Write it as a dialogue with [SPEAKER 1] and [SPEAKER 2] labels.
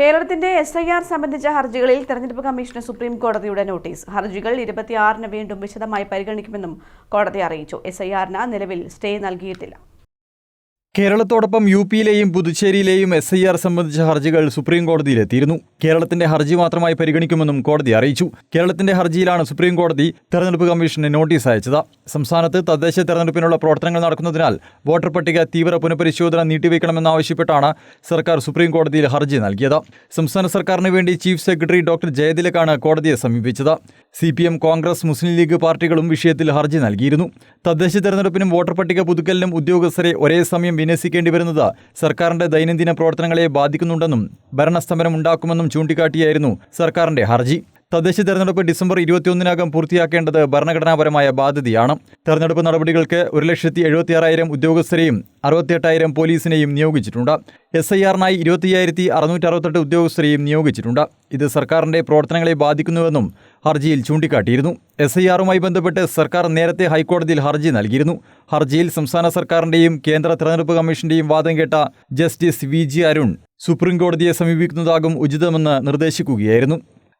[SPEAKER 1] കേരളത്തിന്റെ S I R സംബന്ധിച്ച ഹർജികളിൽ തെരഞ്ഞെടുപ്പ് കമ്മീഷന് സുപ്രീം കോടതിയുടെ നോട്ടീസ്. ഹർജികൾ ഇരുപത്തിയാറിന് വീണ്ടും വിശദമായി പരിഗണിക്കുമെന്നും കോടതി അറിയിച്ചു. എസ് ഐ ആറിന് നിലവിൽ സ്റ്റേ നൽകിയിട്ടില്ല.
[SPEAKER 2] കേരളത്തോടൊപ്പം യു പിയിലെയും പുതുച്ചേരിയിലെയും എസ് ഐ ആർ സംബന്ധിച്ച ഹർജികൾ സുപ്രീം കോടതിയിലെത്തിയിരുന്നു കേരളത്തിന്റെ ഹർജി മാത്രമായി പരിഗണിക്കുമെന്നും കോടതി അറിയിച്ചു. കേരളത്തിന്റെ ഹർജിയിലാണ് സുപ്രീം കോടതി തെരഞ്ഞെടുപ്പ് കമ്മീഷന് നോട്ടീസ് അയച്ചത്. സംസ്ഥാനത്ത് തദ്ദേശ തെരഞ്ഞെടുപ്പിനുള്ള പ്രവർത്തനങ്ങൾ നടക്കുന്നതിനാൽ വോട്ടർ പട്ടിക തീവ്ര പുനഃപരിശോധന നീട്ടിവെക്കണമെന്നാവശ്യപ്പെട്ടാണ് സർക്കാർ സുപ്രീം കോടതിയിൽ ഹർജി നൽകിയത്. സംസ്ഥാന സർക്കാരിന് വേണ്ടി ചീഫ് സെക്രട്ടറി ഡോക്ടർ ജയതിലക്കാണ് കോടതിയെ സമീപിച്ചത്. C P M Congress Muslim League പാർട്ടികളും വിഷയത്തിൽ ഹർജി നൽകിയിരുന്നു. തദ്ദേശ തെരഞ്ഞെടുപ്പിനും വോട്ടർ പട്ടിക പുതുക്കലിനും ഉദ്യോഗസ്ഥരെ ഒരേ സമയം വിന്യസിക്കേണ്ടി വരുന്നത്. സർക്കാരിന്റെ ദൈനംദിന പ്രവർത്തനങ്ങളെ ബാധിക്കുന്നുണ്ടെന്നും ഭരണസ്തംഭനം ഉണ്ടാക്കുമെന്നും ചൂണ്ടിക്കാട്ടിയായിരുന്നു സർക്കാരിന്റെ ഹർജി. തദ്ദേശ തെരഞ്ഞെടുപ്പ് ഡിസംബർ ഇരുപത്തിയൊന്നിനകം പൂർത്തിയാക്കേണ്ടത് ഭരണഘടനാപരമായ ബാധ്യതയാണ്. തെരഞ്ഞെടുപ്പ് നടപടികൾക്ക് ഒരു ലക്ഷത്തി എഴുപത്തിയാറായിരം ഉദ്യോഗസ്ഥരെയും അറുപത്തിയെട്ടായിരം പോലീസിനെയും നിയോഗിച്ചിട്ടുണ്ട്. എസ് ഐ ആറിനായി ഇരുപത്തിയ്യായിരത്തി അറുന്നൂറ്റി അറുപത്തെട്ട് ഉദ്യോഗസ്ഥരെയും നിയോഗിച്ചിട്ടുണ്ട്. ഇത് സർക്കാരിന്റെ പ്രവർത്തനങ്ങളെ ബാധിക്കുന്നുവെന്നും ഹർജിയിൽ ചൂണ്ടിക്കാട്ടിയിരുന്നു. എസ് ഐ ആറുമായി ബന്ധപ്പെട്ട് സർക്കാർ നേരത്തെ ഹൈക്കോടതിയിൽ ഹർജി നൽകിയിരുന്നു. ഹർജിയിൽ സംസ്ഥാന സർക്കാരിന്റെയും കേന്ദ്ര തെരഞ്ഞെടുപ്പ് കമ്മീഷന്റെയും വാദം കേട്ട ജസ്റ്റിസ് വി ജി അരുൺ സുപ്രീംകോടതിയെ സമീപിക്കുന്നതാകും ഉചിതമെന്ന് നിർദ്ദേശിക്കുകയായിരുന്നു.